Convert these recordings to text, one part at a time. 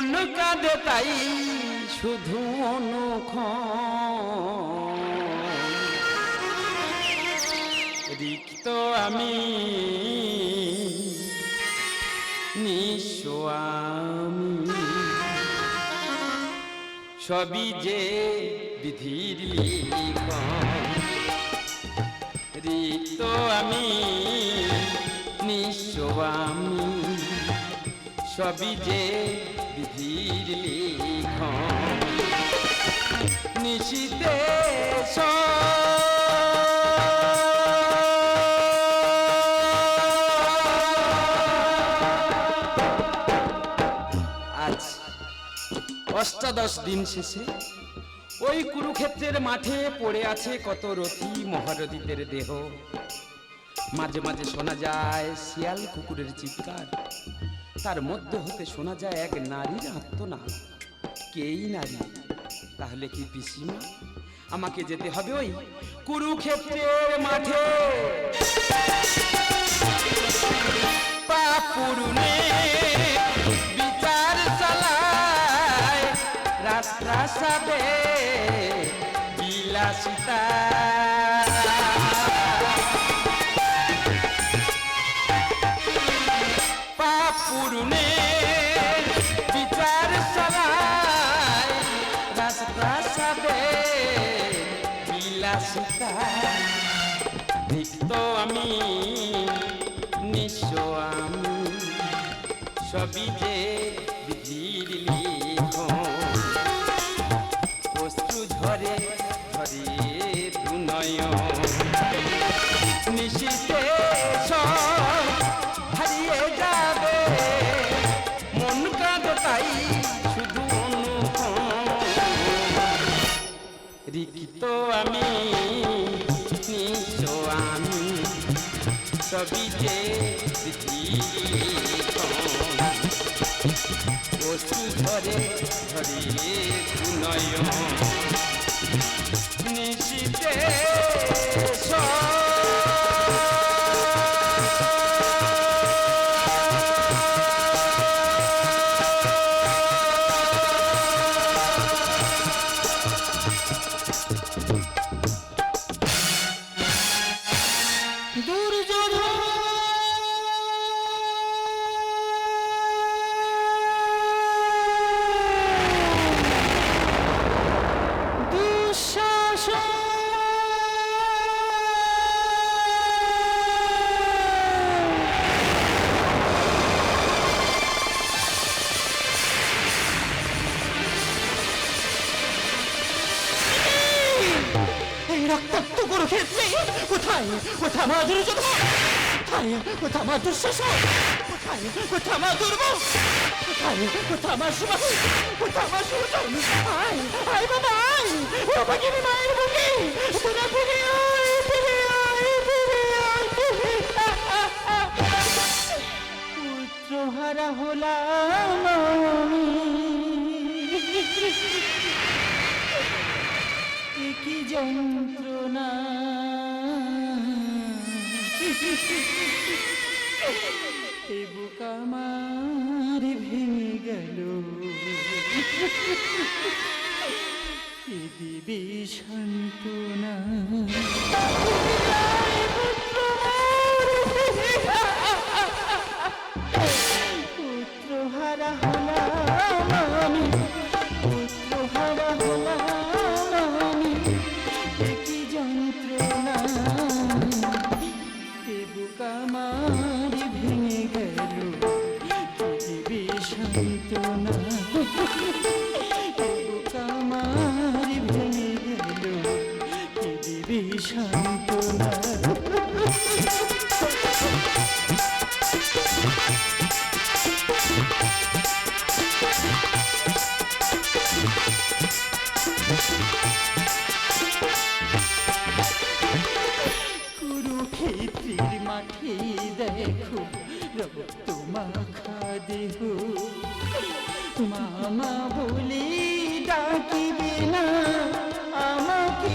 মন কাঁদে তাই শুধু অনুক্ষণ। রিক্ত আমি নিঃস্ব আমি। সবই যে বিধির রিক্ত আমি নিঃস্ব আমি। সবই যে বিধির লিখন। নিশিতে আজ অষ্টাদশ দিন শেষে ওই কুরুক্ষেত্রের মাঠে পড়ে আছে কত রথী মহারথীদের দেহ। মাঝে মাঝে শোনা যায় শিয়াল কুকুরের চিৎকার। তার মধ্যে হতে শোনা যায় এক নারীর আত্মনাদ কেই নারী? তাহলে কি পিসিমা? আমাকে যেতে হবে ওই কুরুক্ষেত্রের মাঠে। বিচার চালায়, রাস্তা সাবে বিলাসিতা। রিক্ত আমি নিঃস্ব আমি, সবই যে বিধির অশ্রু ঝরে ঝরে দুনয় নিশিতে হারিয়ে যাবে, মন কাঁদ তাই শুধু অনুপম। রিক্ত আমি সবই বস্তু ধরে ধরে নয় নিশিতে এই কোথায় কোথা মা দুর্যোধন কোথায় কোথা মা দুঃশাসন কোথায় কোথা মা দুর্ব কোথায় কোথা মা সুবাহু কোথা মা সুজন আয় আয় বাবা আয় ও ভগিনী মায়ের বুকে তোরা ফিরে আয় ফিরে আয় ফিরে আয় ফিরে আয়। পুত্রহারা হলাম আমি এ কি যন্ত্রণা? এ বুক আমার ভেঙে গেল। দিবি সান্ত্বনা। সান্ত্বনা কুরুক্ষেত্রের মাঠে দেখো রক্ত মাখা দেহ। মামা বলে ডাকিবে না আমাকে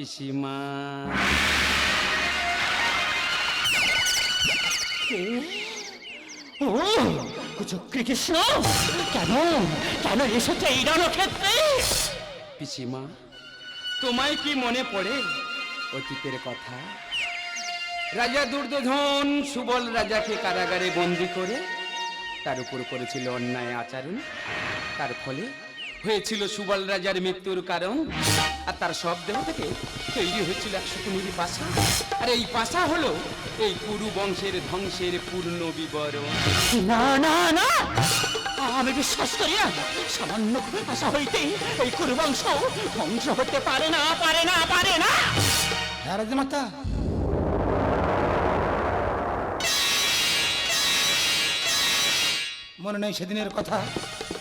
পিসিমা ও কুচক্রী কৃষ্ণ কেন কেন এসেছে এই রণক্ষেত্রে পিসিমা তোমায় কি মনে পড়ে অতীতের কথা? রাজা দুর্যোধন সুবল রাজাকে কারাগারে বন্দি করে তার উপর করেছিল অন্যায় আচরণ। তার ফলে হয়েছিল সুবল রাজার মৃত্যুর কারণ। আর তার সব দেহ থেকে তৈরি হয়েছিল একশো কুমিরি পাশা। আর এই পাশা হলো এই কুরু বংশের ধ্বংসের পূর্ণ বিবরণ। না না না! আমি বিশ্বাস করি না সামান্য আশা হইতে এই কুরুবংশ ধ্বংস হতে পারে না পারে না পারে না! হ্যাঁ রাজমাতা মনে নেই সেদিনের কথা।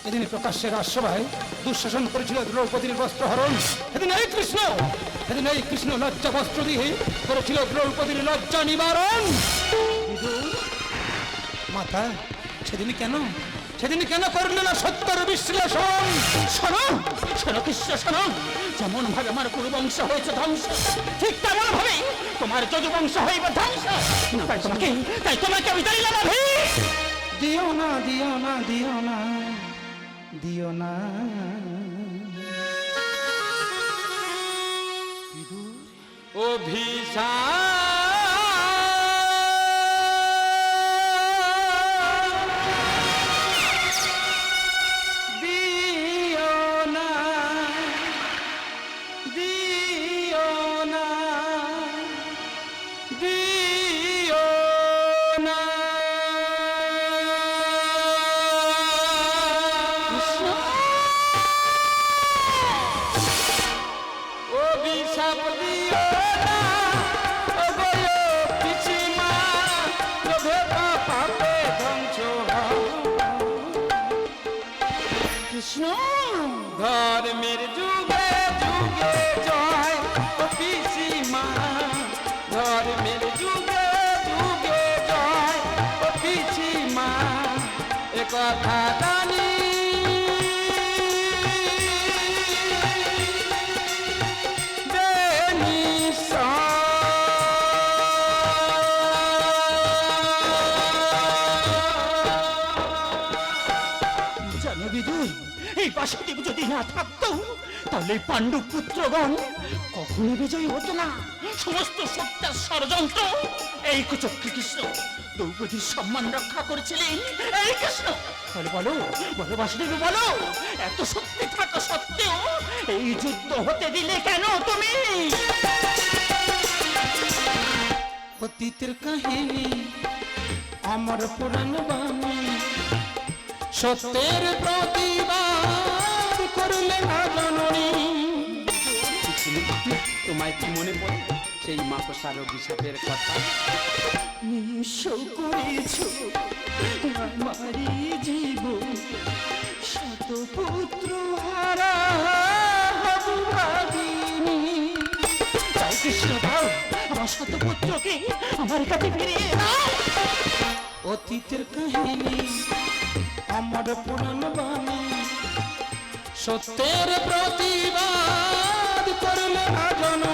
এদিন প্রকাশ্যে রাজসভায় দুঃশাসন করেছিল দ্রৌপদীর বস্ত্র হরণ। সেদিন এই কৃষ্ণ, সেদিন এই কৃষ্ণ লজ্জা বস্ত্র দিয়ে করেছিল দ্রৌপদীর লজ্জা নিবারণ। মাতা, সেদিন কেন? সেদিন কেন করলে না সত্যের বিশ্লেষণ? শোনো শোনো কৃষ্ণ, শোনো। যেমন ভাবে আমার কুরুবংশ হয়েছে ধ্বংস, ঠিক তেমন ভাবে তোমার যদুবংশ হইবে ধ্বংস। তাই তোমাকে তাই তোমাকে আমি দিও না দিও না দিও না। দিও না। অভিশাপ বাসুদেব যদি না থাকতো, তাহলে এই পুত্রগণ কখনো বিজয়ী হতো না। সমস্ত সত্যার ষড়যন্ত্র, এই কুচক্রী কৃষ্ণ দ্রৌপদীর সম্মান রক্ষা করেছিলেন। এই কৃষ্ণ বলো বলো বলো বাসুদেব বলো এত শক্তি থাকা সত্ত্বেও এই যুদ্ধ হতে দিলে কেন তুমি? অতীতের কাহিনী আমার পুরাণ বাণী সত্যের প্রতিবাদ করলে না জননী তোমায় কি মনে পড়ে? সেই মাকসার অভিশাপের কথা। করেছ আমারি জীবন। শত পুত্র হারা কৃষ্ণ আমার শত পুত্রকে আমার কাছে অতীতের কাহিনী, আমার পুরাণ বাণী। সত্যের প্রতিবাদ করলে না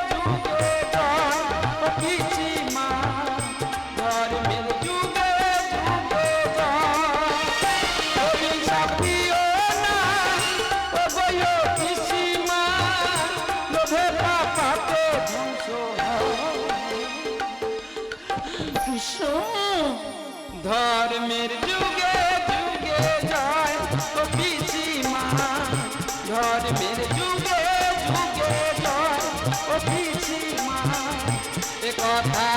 ধর্মের যুগে যুগে যায় তো পিসি মা। ধর্মের যুগে যুগে যায় ও পিসি মা। এ কথা